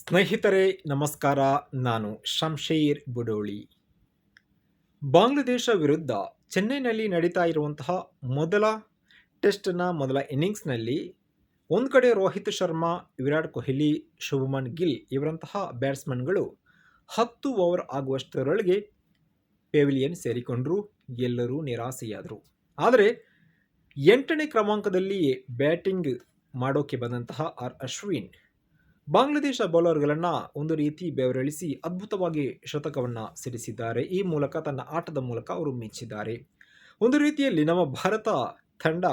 ಸ್ನೇಹಿತರೆ, ನಮಸ್ಕಾರ. ನಾನು ಶಂಶೀರ್ ಬುಡೋಳಿ. ಬಾಂಗ್ಲಾದೇಶ ವಿರುದ್ಧ ಚೆನ್ನೈನಲ್ಲಿ ನಡೀತಾ ಇರುವಂತಹ ಮೊದಲ ಟೆಸ್ಟ್ನ ಮೊದಲ ಇನ್ನಿಂಗ್ಸ್ನಲ್ಲಿ ಒಂದು ಕಡೆ ರೋಹಿತ್ ಶರ್ಮಾ, ವಿರಾಟ್ ಕೊಹ್ಲಿ, ಶುಭಮನ್ ಗಿಲ್ ಇವರಂತಹ ಬ್ಯಾಟ್ಸ್ಮನ್ಗಳು ಹತ್ತು ಓವರ್ ಆಗುವಷ್ಟರೊಳಗೆ ಪೆವಿಲಿಯನ್ ಸೇರಿಕೊಂಡರು, ಎಲ್ಲರೂ ನಿರಾಸೆಯಾದರು. ಆದರೆ ಎಂಟನೇ ಕ್ರಮಾಂಕದಲ್ಲಿ ಬ್ಯಾಟಿಂಗ್ ಮಾಡೋಕೆ ಬಂದಂತಹ ಆರ್ ಅಶ್ವಿನ್ ಬಾಂಗ್ಲಾದೇಶ ಬೌಲರ್ಗಳನ್ನು ಒಂದು ರೀತಿ ಬೆವರಳಿಸಿ ಅದ್ಭುತವಾಗಿ ಶತಕವನ್ನು ಸಿಡಿಸಿದ್ದಾರೆ. ಈ ಮೂಲಕ ತನ್ನ ಆಟದ ಮೂಲಕ ಅವರು ಮೆಚ್ಚಿದ್ದಾರೆ. ಒಂದು ರೀತಿಯಲ್ಲಿ ನಮ್ಮ ಭಾರತ ತಂಡ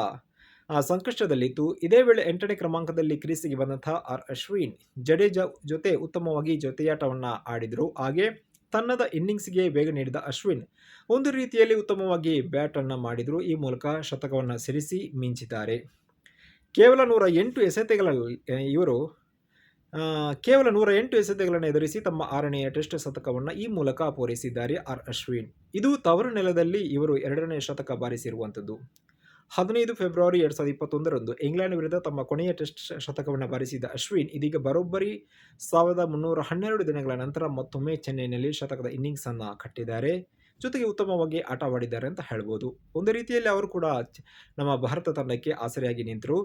ಸಂಕಷ್ಟದಲ್ಲಿತ್ತು. ಇದೇ ವೇಳೆ ಎಂಟನೇ ಕ್ರಮಾಂಕದಲ್ಲಿ ಕ್ರೀಸಿಗೆ ಬಂದಂತಹ ಆರ್. ಅಶ್ವಿನ್ ಜಡೇಜಾ ಜೊತೆ ಉತ್ತಮವಾಗಿ ಜೊತೆಯಾಟವನ್ನು ಆಡಿದರು. ಹಾಗೆ ತನ್ನದ ಇನ್ನಿಂಗ್ಸ್ಗೆ ವೇಗ ನೀಡಿದ ಅಶ್ವಿನ್ ಒಂದು ರೀತಿಯಲ್ಲಿ ಉತ್ತಮವಾಗಿ ಬ್ಯಾಟನ್ನು ಮಾಡಿದರು. ಈ ಮೂಲಕ ಶತಕವನ್ನು ಸಿಡಿಸಿ ಮಿಂಚಿದ್ದಾರೆ. ಕೇವಲ ನೂರ ಎಂಟು ಎಸೆತೆಗಳಲ್ಲಿ, ಇವರು ಕೇವಲ ನೂರ ಎಂಟು ಎಸೆತಗಳನ್ನು ಎದುರಿಸಿ ತಮ್ಮ ಆರನೆಯ ಟೆಸ್ಟ್ ಶತಕವನ್ನು ಈ ಮೂಲಕ ಪೂರೈಸಿದ್ದಾರೆ ಆರ್ ಅಶ್ವಿನ್. ಇದು ತವರು ನೆಲದಲ್ಲಿ ಇವರು ಎರಡನೇ ಶತಕ ಬಾರಿಸಿರುವಂಥದ್ದು. ಹದಿನೈದು ಫೆಬ್ರವರಿ ಎರಡು ಸಾವಿರದ ಇಪ್ಪತ್ತೊಂದರಂದು ಇಂಗ್ಲೆಂಡ್ ವಿರುದ್ಧ ತಮ್ಮ ಕೊನೆಯ ಟೆಸ್ಟ್ ಶತಕವನ್ನು ಬಾರಿಸಿದ ಅಶ್ವಿನ್ ಇದೀಗ ಬರೋಬ್ಬರಿ ಸಾವಿರದ ಮುನ್ನೂರ ಹನ್ನೆರಡು ದಿನಗಳ ನಂತರ ಮತ್ತೊಮ್ಮೆ ಚೆನ್ನೈನಲ್ಲಿ ಶತಕದ ಇನ್ನಿಂಗ್ಸನ್ನು ಕಟ್ಟಿದ್ದಾರೆ. ಜೊತೆಗೆ ಉತ್ತಮವಾಗಿ ಆಟವಾಡಿದ್ದಾರೆ ಅಂತ ಹೇಳ್ಬೋದು. ಒಂದು ರೀತಿಯಲ್ಲಿ ಅವರು ಕೂಡ ನಮ್ಮ ಭಾರತ ತಂಡಕ್ಕೆ ಆಸರೆಯಾಗಿ ನಿಂತರು.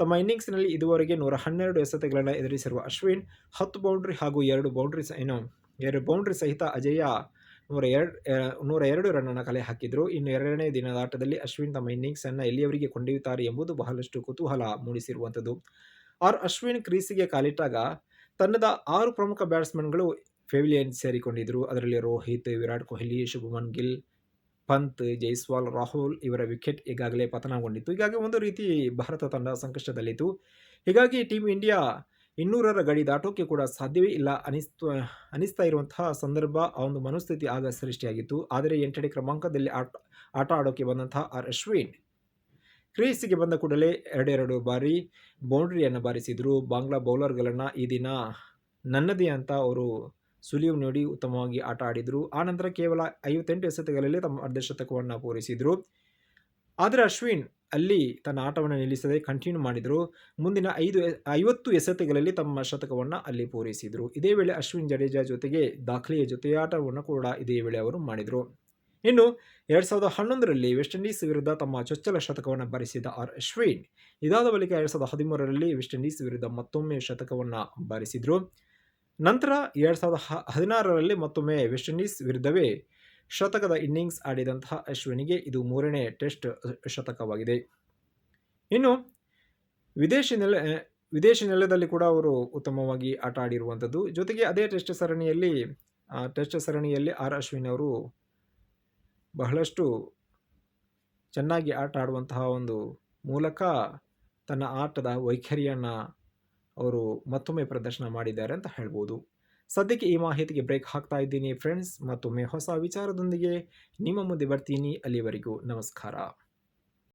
ತಮ್ಮ ಇನ್ನಿಂಗ್ಸ್ನಲ್ಲಿ ಇದುವರೆಗೆ ನೂರ ಹನ್ನೆರಡು ಎಸೆತಗಳನ್ನು ಎದುರಿಸಿರುವ ಅಶ್ವಿನ್, ಹತ್ತು ಬೌಂಡ್ರಿ ಹಾಗೂ ಎರಡು ಬೌಂಡ್ರಿ ಏನು, ಎರಡು ಬೌಂಡ್ರಿ ಸಹಿತ ಅಜಯ ನೂರ ಎರಡು ನೂರ ಎರಡು ರನ್ನನ್ನು ಕಲೆ ಹಾಕಿದರು. ಇನ್ನು ಎರಡನೇ ದಿನದ ಆಟದಲ್ಲಿ ಅಶ್ವಿನ್ ತಮ್ಮ ಇನ್ನಿಂಗ್ಸನ್ನು ಎಲ್ಲಿಯವರಿಗೆ ಕೊಂಡೊಯ್ಯುತ್ತಾರೆ ಎಂಬುದು ಬಹಳಷ್ಟು ಕುತೂಹಲ ಮೂಡಿಸಿರುವಂಥದ್ದು. ಆರ್ ಅಶ್ವಿನ್ ಕ್ರೀಸಿಗೆ ಕಾಲಿಟ್ಟಾಗ, ತಂಡದ ಆರು ಪ್ರಮುಖ ಬ್ಯಾಟ್ಸ್ಮನ್ಗಳು ಫೆವಿಲಿಯನ್ ಸೇರಿಕೊಂಡಿದ್ದರು. ಅದರಲ್ಲಿ ರೋಹಿತ್, ವಿರಾಟ್ ಕೊಹ್ಲಿ, ಶುಭಮನ್ ಗಿಲ್, ಪಂತ್, ಜೈಸ್ವಾಲ್, ರಾಹುಲ್ ಇವರ ವಿಕೆಟ್ ಈಗಾಗಲೇ ಪತನಗೊಂಡಿತ್ತು. ಹೀಗಾಗಿ ಒಂದು ರೀತಿ ಭಾರತ ತಂಡ ಸಂಕಷ್ಟದಲ್ಲಿತ್ತು. ಹೀಗಾಗಿ ಟೀಮ್ ಇಂಡಿಯಾ ಇನ್ನೂರರ ಗಡಿ ದಾಟೋಕೆ ಕೂಡ ಸಾಧ್ಯವೇ ಇಲ್ಲ ಅನಿಸ್ತು, ಅನಿಸ್ತಾ ಇರುವಂತಹ ಸಂದರ್ಭ ಆ ಒಂದು ಮನಸ್ಥಿತಿ ಆಗ ಸೃಷ್ಟಿಯಾಗಿತ್ತು. ಆದರೆ ಎಂಟನೇ ಕ್ರಮಾಂಕದಲ್ಲಿ ಆಟ ಆಟ ಆಡೋಕೆ ಬಂದಂತಹ ಆರ್ ಅಶ್ವಿನ್ ಕ್ರೀಸಿಗೆ ಬಂದ ಕೂಡಲೇ ಎರಡೆರಡು ಬಾರಿ ಬೌಂಡ್ರಿಯನ್ನು ಬಾರಿಸಿದರು. ಬಾಂಗ್ಲಾ ಬೌಲರ್ಗಳನ್ನು ಈ ದಿನ ನನ್ನದೇ ಅಂತ ಅವರು ಸುಳಿವು ನೀಡಿ ಉತ್ತಮವಾಗಿ ಆಟ ಆಡಿದರು. ಆನಂತರ ಕೇವಲ ಐವತ್ತೆಂಟು ಎಸೆತಗಳಲ್ಲಿ ತಮ್ಮ ಅರ್ಧಶತಕವನ್ನು ಪೂರೈಸಿದರು. ಆದರೆ ಅಶ್ವಿನ್ ಅಲ್ಲಿ ತನ್ನ ಆಟವನ್ನು ನಿಲ್ಲಿಸದೆ ಕಂಟಿನ್ಯೂ ಮಾಡಿದರು. ಮುಂದಿನ ಐದು ಐವತ್ತು ಎಸೆತಗಳಲ್ಲಿ ತಮ್ಮ ಶತಕವನ್ನು ಅಲ್ಲಿ ಪೂರೈಸಿದರು. ಇದೇ ವೇಳೆ ಅಶ್ವಿನ್ ಜಡೇಜಾ ಜೊತೆಗೆ ದಾಖಲೆಯ ಜೊತೆಯಾಟವನ್ನು ಕೂಡ ಇದೇ ವೇಳೆ ಅವರು ಮಾಡಿದರು. ಇನ್ನು ಎರಡು ಸಾವಿರದ ಹನ್ನೊಂದರಲ್ಲಿ ವೆಸ್ಟ್ ಇಂಡೀಸ್ ವಿರುದ್ಧ ತಮ್ಮ ಚೊಚ್ಚಲ ಶತಕವನ್ನು ಬರೆಸಿದ ಆರ್ ಅಶ್ವಿನ್. ಇದಾದ ಬಳಿಕ ಎರಡು ಸಾವಿರದ ಹದಿಮೂರರಲ್ಲಿ ವೆಸ್ಟ್ ಇಂಡೀಸ್ ವಿರುದ್ಧ ಮತ್ತೊಮ್ಮೆ ಶತಕವನ್ನು ಬಾರಿಸಿದರು ನಂತರ ಎರಡು ಸಾವಿರದ ಹ, ಹದಿನಾರರಲ್ಲಿ ಮತ್ತೊಮ್ಮೆ ವೆಸ್ಟ್ ಇಂಡೀಸ್ ವಿರುದ್ಧವೇ ಶತಕದ ಇನ್ನಿಂಗ್ಸ್ ಆಡಿದಂತಹ ಅಶ್ವಿನಿಗೆ ಇದು ಮೂರನೇ ಟೆಸ್ಟ್ ಶತಕವಾಗಿದೆ. ಇನ್ನು ವಿದೇಶಿ ನೆಲ ವಿದೇಶಿ ನೆಲದಲ್ಲಿ ಕೂಡ ಅವರು ಉತ್ತಮವಾಗಿ ಆಟ ಆಡಿರುವಂಥದ್ದು. ಜೊತೆಗೆ ಅದೇ ಟೆಸ್ಟ್ ಸರಣಿಯಲ್ಲಿ ಟೆಸ್ಟ್ ಸರಣಿಯಲ್ಲಿ ಆರ್ ಅಶ್ವಿನ್ ಅವರು ಬಹಳಷ್ಟು ಚೆನ್ನಾಗಿ ಆಟ ಆಡುವಂತಹ ಒಂದು ಮೂಲಕ ತನ್ನ ಆಟದ ವೈಖರಿಯನ್ನು ಅವರು ಮತ್ತೊಮ್ಮೆ ಪ್ರದರ್ಶನ ಮಾಡಿದ್ದಾರೆ ಅಂತ ಹೇಳ್ಬೋದು. ಸದ್ಯಕ್ಕೆ ಈ ಮಾಹಿತಿಗೆ ಬ್ರೇಕ್ ಹಾಕ್ತಾ ಇದ್ದೀನಿ ಫ್ರೆಂಡ್ಸ್, ಮತ್ತೊಮ್ಮೆ ಹೊಸ ವಿಚಾರದೊಂದಿಗೆ ನಿಮ್ಮ ಮುಂದೆ ಬರ್ತೀನಿ. ಅಲ್ಲಿವರೆಗೂ ನಮಸ್ಕಾರ.